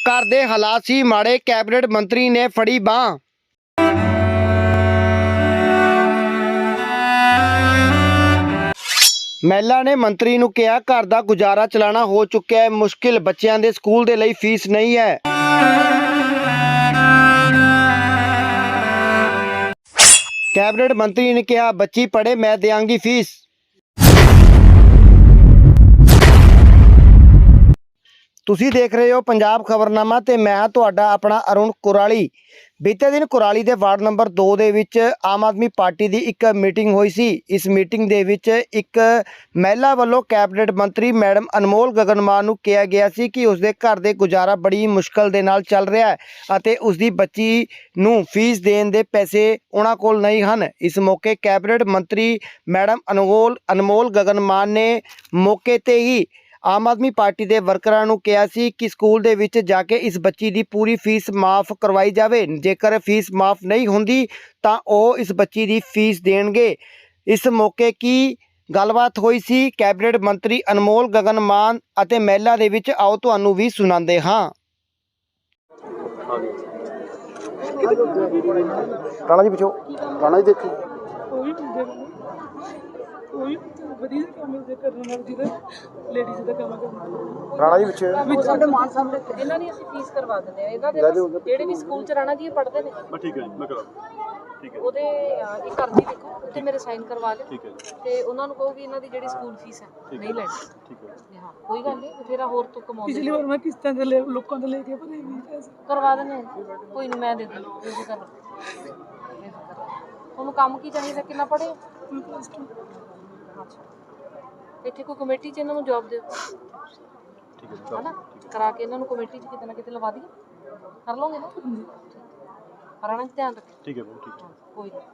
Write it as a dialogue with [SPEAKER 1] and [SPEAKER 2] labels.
[SPEAKER 1] ਘਰ ਦੇ ਹਾਲਾਤ ਸੀ, ਮਾੜੇ ਕੈਬਨਿਟ ਮੰਤਰੀ ਨੇ ਫੜੀ ਬਾਹ। ਮਹਿਲਾ ਨੇ ਮੰਤਰੀ ਨੂੰ ਕਿਹਾ, ਘਰ ਦਾ ਗੁਜ਼ਾਰਾ ਚਲਾਣਾ ਹੋ ਚੁੱਕਿਆ ਹੈ, ਮੁਸ਼ਕਿਲ, ਬੱਚਿਆਂ ਦੇ ਸਕੂਲ ਦੇ ਲਈ ਫੀਸ ਨਹੀਂ ਹੈ। ਕੈਬਨਿਟ ਮੰਤਰੀ ਨੇ ਕਿਹਾ, ਬੱਚੀ ਪੜੇ ਮੈਂ ਦਿਆਂਗੀ ਫੀਸ। ਤੁਸੀਂ ਦੇਖ ਰਹੇ ਹੋ ਪੰਜਾਬ ਖਬਰਨਾਮਾ ਤੇ ਮੈਂ ਤੁਹਾਡਾ ਆਪਣਾ ਅਰੁਣ ਕੁਰਾਲੀ। ਬੀਤੇ ਦਿਨ ਕੁਰਾਲੀ ਦੇ ਵਾਰਡ ਨੰਬਰ 2 ਦੇ ਵਿੱਚ ਆਮ ਆਦਮੀ ਪਾਰਟੀ ਦੀ ਇੱਕ ਮੀਟਿੰਗ ਹੋਈ ਸੀ। ਇਸ ਮੀਟਿੰਗ ਦੇ ਵਿੱਚ ਇੱਕ ਮਹਿਲਾ ਵੱਲੋਂ ਕੈਬਨਿਟ ਮੰਤਰੀ ਮੈਡਮ ਅਨਮੋਲ ਗਗਨਮਾਨ ਨੂੰ ਕਿਹਾ ਗਿਆ ਸੀ ਕਿ ਉਸਦੇ ਘਰ ਦੇ ਗੁਜ਼ਾਰਾ ਬੜੀ ਮੁਸ਼ਕਲ ਦੇ ਨਾਲ ਚੱਲ ਰਿਹਾ ਹੈ ਅਤੇ ਉਸਦੀ ਬੱਚੀ ਨੂੰ ਫੀਸ ਦੇਣ ਦੇ ਪੈਸੇ ਉਹਨਾਂ ਕੋਲ ਨਹੀਂ ਹਨ। ਇਸ ਮੌਕੇ ਕੈਬਨਿਟ ਮੰਤਰੀ ਮੈਡਮ ਅਨਮੋਲ ਅਨਮੋਲ ਗਗਨਮਾਨ ਨੇ ਮੌਕੇ ਤੇ ਹੀ ਆਮ ਆਦਮੀ ਪਾਰਟੀ ਦੇ ਵਰਕਰਾਂ ਨੂੰ ਕਿਹਾ ਸੀ ਕਿ ਸਕੂਲ ਦੇ ਵਿੱਚ ਜਾ ਕੇ ਇਸ ਬੱਚੀ ਦੀ ਪੂਰੀ ਫੀਸ ਮਾਫ ਕਰਵਾਈ ਜਾਵੇ। ਜੇਕਰ ਫੀਸ ਮਾਫ ਨਹੀਂ ਹੁੰਦੀ ਤਾਂ ਉਹ ਇਸ ਬੱਚੀ ਦੀ ਫੀਸ ਦੇਣਗੇ। ਇਸ ਮੌਕੇ ਕੀ ਗੱਲਬਾਤ ਹੋਈ ਸੀ ਕੈਬਨਿਟ ਮੰਤਰੀ ਅਨਮੋਲ ਗਗਨ ਮਾਨ ਅਤੇ ਮਹਿਲਾ ਦੇ ਵਿੱਚ ਆਓ ਤੁਹਾਨੂੰ ਵੀ ਸੁਣਾਉਂਦੇ ਹਾਂ। ਰਾਣਾ ਜੀ ਪੁੱਛੋ। ਰਾਣਾ ਜੀ ਦੇਖੋ।
[SPEAKER 2] ਕੋਈ ਬੰਦੇ ਨੂੰ ਕੋਈ ਵਧੀਆ ਕੰਮ ਦੇ ਕਰਨ ਨਾਲ ਜਿਹਦਾ ਲੇਡੀਜ਼ ਦਾ ਕੰਮ ਕਰਨਾ
[SPEAKER 1] ਰਾਣਾ ਜੀ ਪੁੱਛੋ
[SPEAKER 2] ਸਾਡੇ ਮਾਨ ਸਾਹਮਣੇ ਇਹਨਾਂ ਦੀ ਅਸੀਂ ਫੀਸ ਕਰਵਾ ਦਿੰਦੇ ਆ ਇਹਨਾਂ ਦੇ ਬਸ ਜਿਹੜੇ ਵੀ ਸਕੂਲ ਚ ਰਾਣਾ ਜੀ ਇਹ ਪੜ੍ਹਦੇ ਨੇ।
[SPEAKER 3] ਬਸ ਠੀਕ ਹੈ ਜੀ ਮੈਂ ਕਰਾ ਠੀਕ ਹੈ
[SPEAKER 2] ਉਹਦੇ ਇੱਕ ਅਰਜ਼ੀ ਲਿਖੋ ਉੱਤੇ ਮੇਰੇ ਸਾਈਨ ਕਰਵਾ ਕੇ
[SPEAKER 3] ਠੀਕ ਹੈ ਜੀ।
[SPEAKER 2] ਤੇ ਉਹਨਾਂ ਨੂੰ ਕਹੋ ਵੀ ਇਹਨਾਂ ਦੀ ਜਿਹੜੀ ਸਕੂਲ ਫੀਸ ਹੈ ਨਹੀਂ ਲੈਣੀ।
[SPEAKER 3] ਠੀਕ ਹੈ
[SPEAKER 2] ਹਾਂ ਕੋਈ ਗੱਲ ਨਹੀਂ ਬਥੇਰਾ ਹੋਰ ਤੋਂ ਕਮਾਉਂਦੇ
[SPEAKER 4] ਪਿਛਲੀ ਵਾਰ ਮੈਂ ਕਿਸ਼ਤਾਂ ਦੇ ਲੋਕਾਂ ਤੋਂ ਲੈ ਕੇ ਭਰੇ ਵੀ ਪੈਸੇ।
[SPEAKER 2] ਕਰਵਾ ਦਿੰਦੇ ਆ। ਕੋਈ ਨਹੀਂ ਮੈਂ ਦੇ ਦੂੰ ਬੇਫਿਕਰ ਰਹੋ। ਬੇਫਿਕਰ ਰਹੋ। ਤੁਹਾਨੂੰ ਕੰਮ ਕੀ ਚਾਹੀਦਾ? ਕਿੰਨਾ ਪੜ੍ਹੇ ਇੱਥੇ ਕੋਈ ਕਮੇਟੀ 'ਚ ਇਹਨਾਂ ਨੂੰ ਜੌਬ ਦਿਓ।
[SPEAKER 3] ਠੀਕ ਹੈ ਜੀ
[SPEAKER 2] ਹਨਾ? ਕਰਾ ਕੇ ਇਹਨਾਂ ਨੂੰ ਕਮੇਟੀ 'ਚ ਕਿਤੇ ਨਾ ਕਿਤੇ ਲਵਾ ਦਈਏ। ਕਰ ਲਓਗੇ ਨਾ? ਰਾਣਾ ਜੀ ਧਿਆਨ ਰੱਖੋ
[SPEAKER 3] ਠੀਕ ਹੈ ਮੈਮ ਠੀਕ ਹੈ।
[SPEAKER 2] ਕੋਈ ਨਹੀਂ